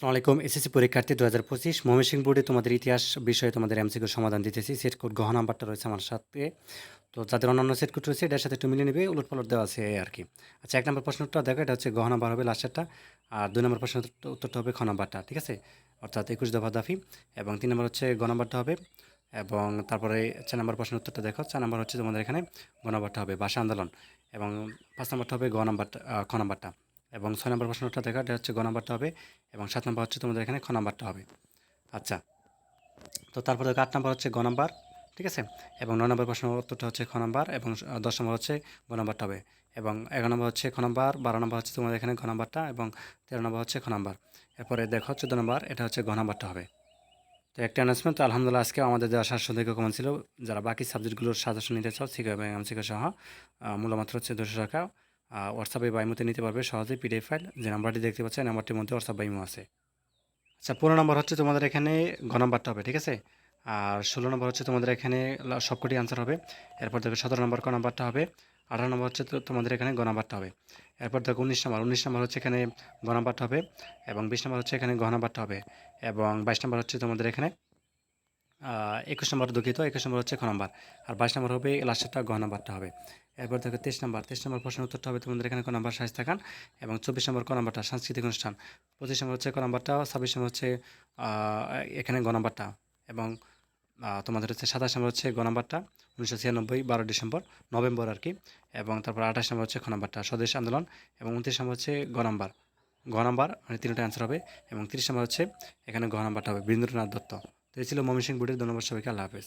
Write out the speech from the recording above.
আসসালামু আলাইকুম, এসএসসি পরীক্ষার্থী দু হাজার পঁচিশ। ময়মনসিংহ বোর্ডে তোমাদের ইতিহাস বিষয়ে তোমাদের এমসিকিউ সমাধান দিতেছি। সেট কোড গহ নাম্বারটা রয়েছে আমার সাথে। তো যাদের অন্যান্য সেট কোড রয়েছে, এটার সাথে একটু মিলিয়ে নেবে, উলট পালট দেওয়া আছে আর কি। আচ্ছা এক নম্বর প্রশ্নটা দেখো, এটা হচ্ছে গহ নাম্বার হবে লাস্টেরটা। আর দুই নম্বর প্রশ্ন উত্তরটা হবে খ নাম্বারটা, ঠিক আছে? অর্থাৎ একুশ দফা দাফি। এবং তিন নম্বর হচ্ছে গ নাম্বারটা হবে। এবং তারপরে চার নম্বর প্রশ্নের উত্তরটা দেখো, চার নম্বর হচ্ছে তোমাদের এখানে গ নাম্বারটা হবে, ভাষা আন্দোলন। এবং পাঁচ নম্বরটা হবে গ নাম্বারটা খ নাম্বারটা। এবং ছয় নম্বর প্রশ্নটা দেখা এটা হচ্ছে গ নাম্বারটা হবে এবং সাত নম্বর হচ্ছে তোমাদের এখানে খ নাম্বারটা হবে। আচ্ছা তো তারপরে দেখো আট নম্বর হচ্ছে গ নাম্বার ঠিক আছে? এবং নয় নম্বর প্রশ্ন উত্তরটা হচ্ছে খ নাম্বার এবং দশ নম্বর হচ্ছে গ নাম্বারটা হবে। এবং এগারো নম্বর হচ্ছে খ নাম্বার বারো নম্বর হচ্ছে তোমাদের এখানে গ নাম্বারটা এবং তেরো নম্বর হচ্ছে খ নাম্বার। এরপরে দেখো চোদ্দ নম্বর এটা হচ্ছে গ নাম্বারটা হবে। তো একটা অ্যানাউন্সমেন্ট তো আলহামদুলিল্লাহ আজকে আমাদের দেওয়া সাতশো থেকে কমান ছিল। যারা বাকি সাবজেক্টগুলোর সাজেশন নিতে চাও শিখা এবং এমসিকে সহ আহ, মূল্যমাত্র হচ্ছে দুশো টাকা। হোয়াটসঅ্যাপে বাইমোতে নিতে পারবে সহজেই পিডিএফ ফাইল যে নাম্বারটি দেখতে পাচ্ছেন নাম্বারটির মধ্যে হোয়াটসঅ্যাপ বাইমো আছে। আচ্ছা পনেরো নম্বর হচ্ছে তোমাদের এখানে ঘ নাম্বারটা হবে, ঠিক আছে? আর ষোলো নম্বর হচ্ছে তোমাদের এখানে সবকটি আনসার হবে। এরপর দেখো সতেরো নম্বর ক নাম্বারটা হবে। আঠারো নম্বর হচ্ছে তোমাদের এখানে গ নাম্বারটা হবে। এরপর দেখো উনিশ নম্বর উনিশ নম্বর হচ্ছে এখানে গ নাম্বারটা হবে এবং বিশ নম্বর হচ্ছে এখানে ঘ নাম্বারটা হবে এবং বাইশ নম্বর হচ্ছে তোমাদের এখানে একুশ নম্বর দুঃখিত, একুশ নম্বর হচ্ছে খ নাম্বার। আর বাইশ নম্বর হবে লাস্টেরটা গ নাম্বারটা হবে। এরপর দেখো তেইশ নম্বর তেইশ নম্বর প্রশ্নের উত্তরটা হবে তোমাদের এখানে ক নাম্বার শাহিস্তা খান এবং চব্বিশ নম্বর ক নাম্বারটা সাংস্কৃতিক অনুষ্ঠান। পঁচিশ নম্বর হচ্ছে ক নাম্বারটা, ছাব্বিশ নম্বর হচ্ছে এখানে গ নাম্বারটা এবং তোমাদের হচ্ছে সাতাশ নম্বর হচ্ছে গ নাম্বারটা, উনিশশো ছিয়ানব্বই, বারো ডিসেম্বর, নভেম্বর আর কি এবং তারপর আঠাশ নম্বর হচ্ছে খ নাম্বারটা, স্বদেশ আন্দোলন এবং উনত্রিশ নম্বর হচ্ছে গ নাম্বার। ঘ নাম্বার মানে তিনটা অ্যান্সার হবে এবং তিরিশ নম্বর হচ্ছে এখানে ঘ নাম্বারটা হবে বীরেন্দ্রনাথ দত্ত। তো এই ছিল ময়মনসিংহ বুটের ধন্যবাদ সবাইকে আল্লাহ হাফেজ।